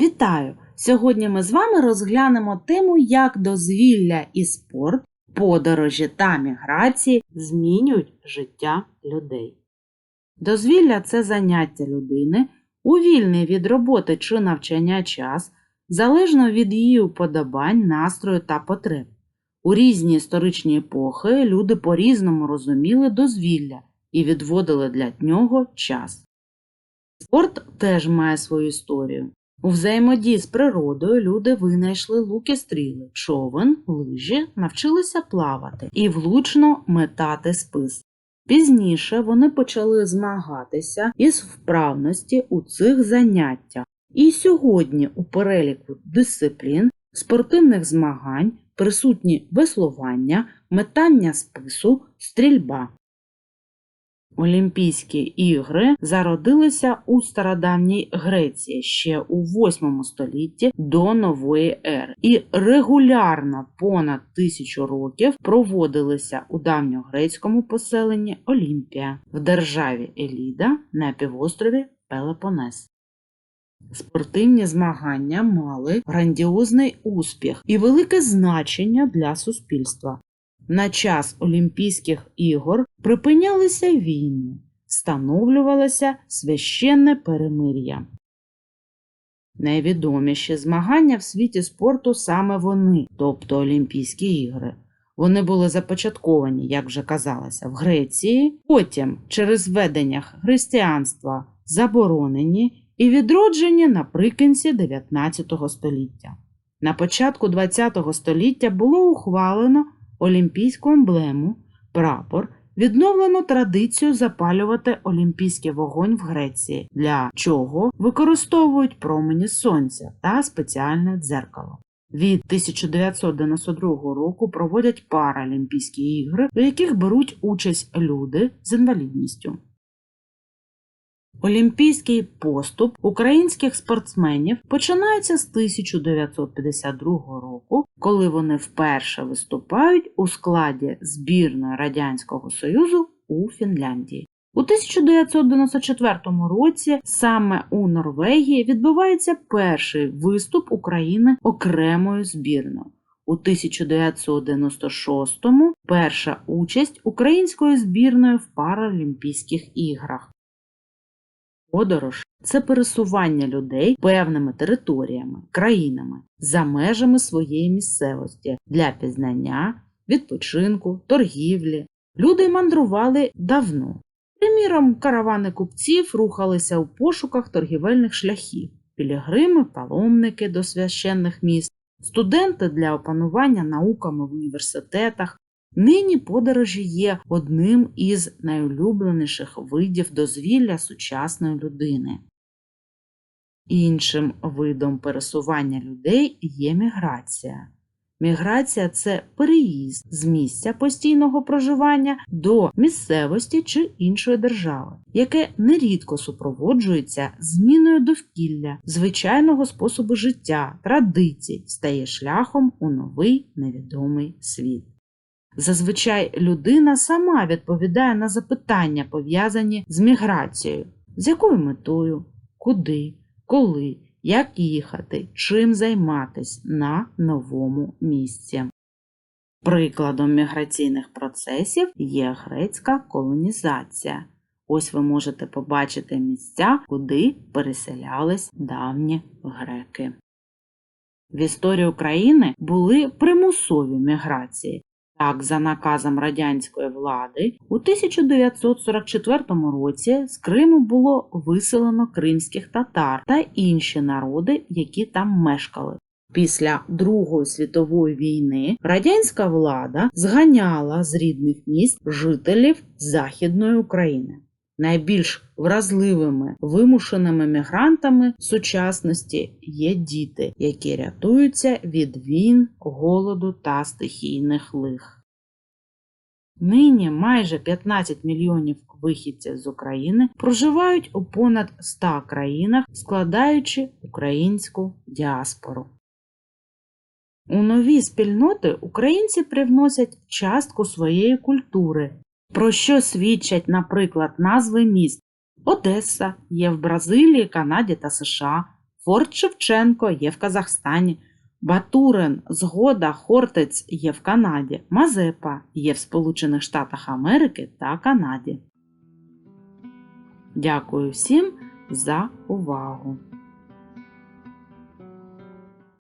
Вітаю! Сьогодні ми з вами розглянемо тему, як дозвілля і спорт, подорожі та міграції змінюють життя людей. Дозвілля це заняття людини у вільний від роботи чи навчання час, залежно від її уподобань, настрою та потреб. У різні історичні епохи люди по-різному розуміли дозвілля і відводили для нього час. Спорт теж має свою історію. У взаємодії з природою люди винайшли луки стріли, човен, лижі, навчилися плавати і влучно метати спис. Пізніше вони почали змагатися із вправності у цих заняттях. І сьогодні у переліку дисциплін спортивних змагань присутні веслування, метання спису, стрільба. Олімпійські ігри зародилися у стародавній Греції ще у 8 столітті до нової ери і регулярно понад тисячу років проводилися у давньогрецькому поселенні Олімпія в державі Еліда на півострові Пелепонес. Спортивні змагання мали грандіозний успіх і велике значення для суспільства. На час Олімпійських ігор припинялися війни, встановлювалося священне перемир'я. Найвідоміші змагання в світі спорту саме вони, тобто Олімпійські ігри. Вони були започатковані, як вже казалося, в Греції, потім через введення християнства заборонені і відроджені наприкінці 19 століття. На початку ХХ століття було ухвалено олімпійську емблему, прапор, відновлено традицію запалювати олімпійський вогонь в Греції, для чого використовують промені сонця та спеціальне дзеркало. Від 1992 року проводять Паралімпійські ігри, у яких беруть участь люди з інвалідністю. Олімпійський поступ українських спортсменів починається з 1952 року, коли вони вперше виступають у складі збірної Радянського Союзу у Фінляндії. У 1994 році саме у Норвегії відбувається перший виступ України окремою збірною. У 1996-му перша участь української збірної в Паралімпійських іграх. Подорож це пересування людей певними територіями, країнами за межами своєї місцевості для пізнання, відпочинку, торгівлі. Люди мандрували давно. Приміром, каравани купців рухалися у пошуках торгівельних шляхів, пілігрими, паломники до священних міст, студенти для опанування науками в університетах. Нині подорожі є одним із найулюбленіших видів дозвілля сучасної людини. Іншим видом пересування людей є міграція. Міграція це переїзд з місця постійного проживання до місцевості чи іншої держави, яке нерідко супроводжується зміною довкілля, звичайного способу життя, традицій, стає шляхом у новий невідомий світ. Зазвичай людина сама відповідає на запитання, пов'язані з міграцією, з якою метою, куди, коли, як їхати, чим займатись? На новому місці. Прикладом міграційних процесів є грецька колонізація. Ось ви можете побачити місця, куди переселялись давні греки. В історії України були примусові міграції, так, за наказом радянської влади, у 1944 році з Криму було виселено кримських татар та інші народи, які там мешкали. Після Другої світової війни радянська влада зганяла з рідних міст жителів Західної України. Найбільш вразливими вимушеними мігрантами сучасності є діти, які рятуються від війн, голоду та стихійних лих. Нині майже 15 мільйонів вихідців з України проживають у понад 100 країнах, складаючи українську діаспору. У нові спільноти українці привносять частку своєї культури, про що свідчать, наприклад, назви міст Одеса є в Бразилії, Канаді та США, Форт Шевченко є в Казахстані. Батурин, Згода, Хортиць є в Канаді. Мазепа є в Сполучених Штатах Америки та Канаді. Дякую всім за увагу!